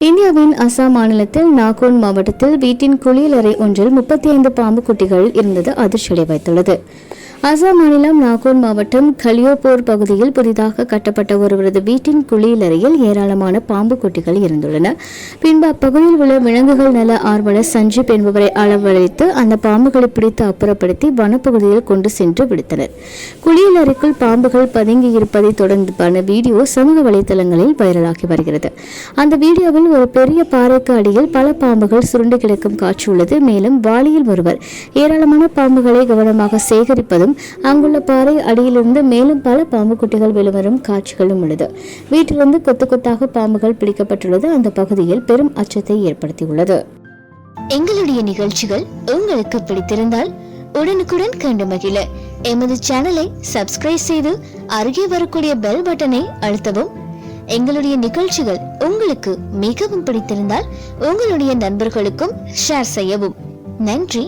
இந்தியாவின் அசாம் மாநிலத்தில் நாகோன் மாவட்டத்தில் வீட்டின் குளியலறை ஒன்றில் முப்பத்தி ஐந்து பாம்பு குட்டிகள் இருந்தது அதிர்ச்சியடை வைத்துள்ளது அசாம் மாநிலம் நாகூர் மாவட்டம் கலியோபோர் பகுதியில் புதிதாக கட்டப்பட்ட ஒருவரது வீட்டின் குளியலறையில் ஏராளமான பாம்பு குட்டிகள் இருந்துள்ளன. பின்பு அப்பகுதியில் உள்ள விலங்குகள் நல ஆர்வலர் சஞ்சீப் என்பவரை அளவழைத்து அந்த பாம்புகளை பிடித்து அப்புறப்படுத்தி வனப்பகுதியில் கொண்டு சென்று விடுத்தனர். குளியலறைக்குள் பாம்புகள் பதுங்கி இருப்பதை தொடர்பான வீடியோ சமூக வலைதளங்களில் வைரலாகி வருகிறது. அந்த வீடியோவில் ஒரு பெரிய பாறைக்கு அடியில் பல பாம்புகள் சுருண்டு கிடக்கும் காட்சி உள்ளது. மேலும் வாளியில் ஒருவர் ஏராளமான பாம்புகளை கவனமாக சேகரிப்பதும் அங்குள்ள பாறை அடியிலிருந்து மேலும் பல பாம்பு குட்டிகள் வெளிவரும் காட்சிகளும் உள்ளது. வீட்டிலிருந்து கொத்து கொத்தாக பாம்புகள் பிடிக்கப்பட்டுள்ளது. அந்த பகுதியில் பெரும் அச்சத்தை ஏற்படுத்தியுள்ளது. எங்களுடைய நிகழ்ச்சிகள் உங்களுக்கு பிடித்திருந்தால் உடனுக்குடன் கண்டு மகிழ. எமது சேனலை சப்ஸ்கிரைப் செய்து அருகே வரக்கூடிய பெல் பட்டனை அழுத்தவும். எங்களுடைய நிகழ்ச்சிகள் உங்களுக்கு மிகவும் பிடித்திருந்தால் உங்களுடைய நண்பர்களுக்கும் ஷேர் செய்யவும். நன்றி.